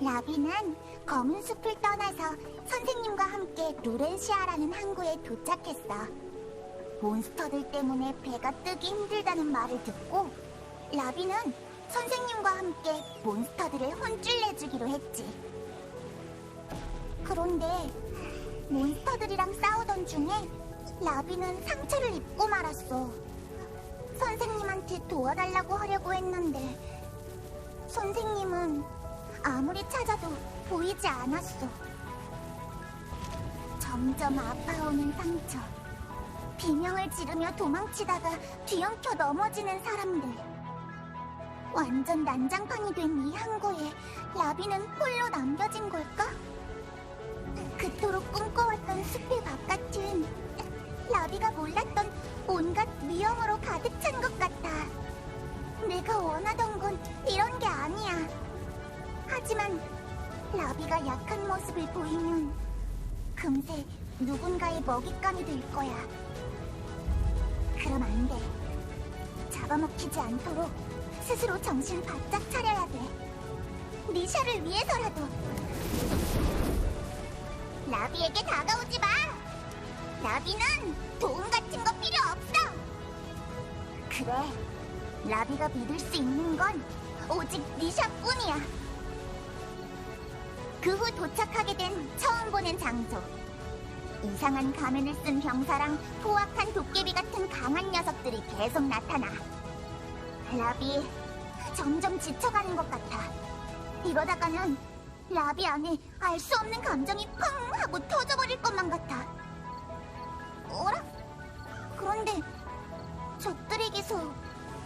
라비는 검은 숲을 떠나서 선생님과 함께 루렌시아라는 항구에 도착했어. 몬스터들 때문에 배가 뜨기 힘들다는 말을 듣고 라비는 선생님과 함께 몬스터들을 혼쭐 내주기로 했지. 그런데 몬스터들이랑 싸우던 중에 라비는 상처를 입고 말았어. 선생님한테 도와달라고 하려고 했는데 선생님은 아무리 찾아도 보이지 않았어. 점점 아파오는 상처. 비명을 지르며 도망치다가 뒤엉켜 넘어지는 사람들. 완전 난장판이 된 이 항구에 라비는 홀로 남겨진 걸까? 그토록 꿈꿔왔던 숲의 바깥은 라비가 몰랐던 온갖 위험으로 가득 찬 것 같아. 내가 원하던 건 이런 게 아니야. 하지만 라비가 약한 모습을 보이면 금세 누군가의 먹잇감이 될 거야. 그럼 안 돼. 잡아먹히지 않도록 스스로 정신 바짝 차려야 돼. 리샤를 위해서라도. 라비에게 다가오지 마. 라비는 도움 같은 거 필요 없어. 그래. 라비가 믿을 수 있는 건 오직 리샤뿐이야. 그 후 도착하게 된 처음 보는 장소. 이상한 가면을 쓴 병사랑 포악한 도깨비 같은 강한 녀석들이 계속 나타나. 라비, 점점 지쳐가는 것 같아. 이러다가는 라비 안에 알 수 없는 감정이 펑 하고 터져버릴 것만 같아. 어라? 그런데 적들에게서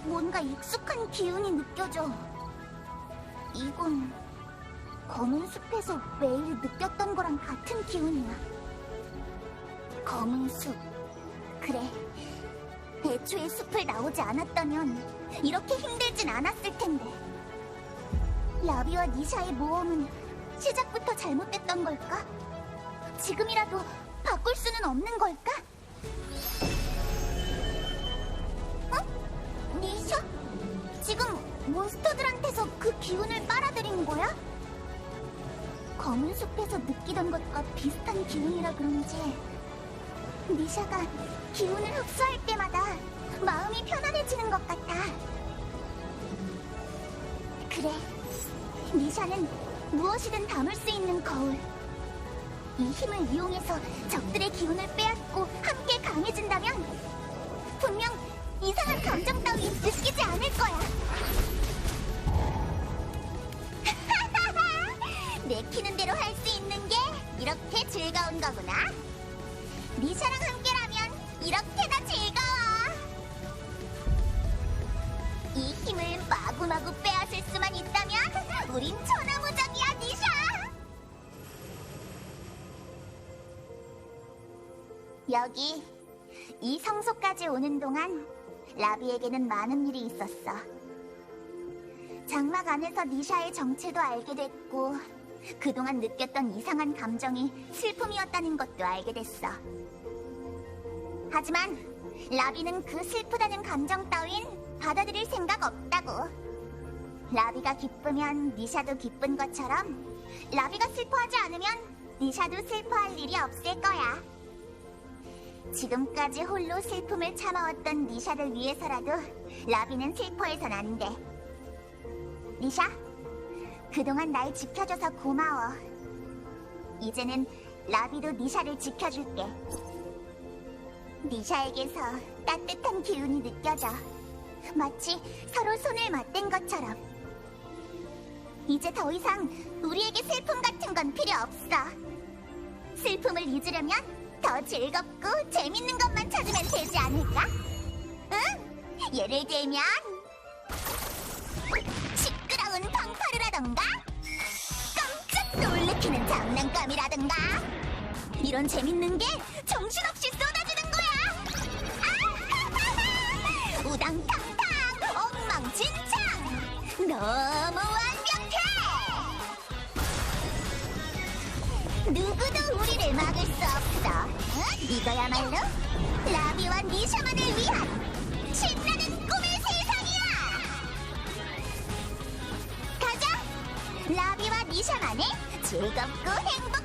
뭔가 익숙한 기운이 느껴져. 이건 검은 숲에서 매일 느꼈던 거랑 같은 기운이야. 검은 숲. 그래. 애초에 숲을 나오지 않았다면 이렇게 힘들진 않았을 텐데. 라비와 니샤의 모험은 시작부터 잘못됐던 걸까? 지금이라도 바꿀 수는 없는 걸까? 어? 니샤? 지금 몬스터들한테서 그 기운을 빨아들인 거야? 검은 숲에서 느끼던 것과 비슷한 기운이라 그런지 니샤가 기운을 흡수할 때마다 마음이 편안해지는 것 같아. 그래, 니샤는 무엇이든 담을 수 있는 거울. 이 힘을 이용해서 적들의 기운을 빼앗고 함께 강해진다면 분명 이상한 감정 따위 느끼지 않을 거야. 내키는 대로 할 수 있는 게 이렇게 즐거운 거구나. 니샤랑 함께라면 이렇게나 즐거워. 이 힘을 마구마구 빼앗을 수만 있다면 우린 천하무적이야, 니샤. 여기 이 성소까지 오는 동안 라비에게는 많은 일이 있었어. 장막 안에서 니샤의 정체도 알게 됐고 그동안 느꼈던 이상한 감정이 슬픔이었다는 것도 알게 됐어. 하지만 라비는 그 슬프다는 감정 따윈 받아들일 생각 없다고. 라비가 기쁘면 니샤도 기쁜 것처럼 라비가 슬퍼하지 않으면 니샤도 슬퍼할 일이 없을 거야. 지금까지 홀로 슬픔을 참아왔던 니샤를 위해서라도 라비는 슬퍼해선 안 돼. 니샤, 그동안 날 지켜줘서 고마워. 이제는 라비도 니샤를 지켜줄게. 니샤에게서 따뜻한 기운이 느껴져. 마치 서로 손을 맞댄 것처럼. 이제 더 이상 우리에게 슬픔 같은 건 필요 없어. 슬픔을 잊으려면 더 즐겁고 재밌는 것만 찾으면 되지 않을까? 응? 예를 들면 장난감이라던가. 이런 재밌는 게 정신없이 쏟아지는 거야. 아! 우당탕탕 엉망진창. 너무 완벽해. 누구도 우리를 막을 수 없어. 응? 이거야말로 라비와 니샤만을 위한 신나는 꿈의 세상이야. 가자. 라비와 안에 즐겁고 행복한 세상 원더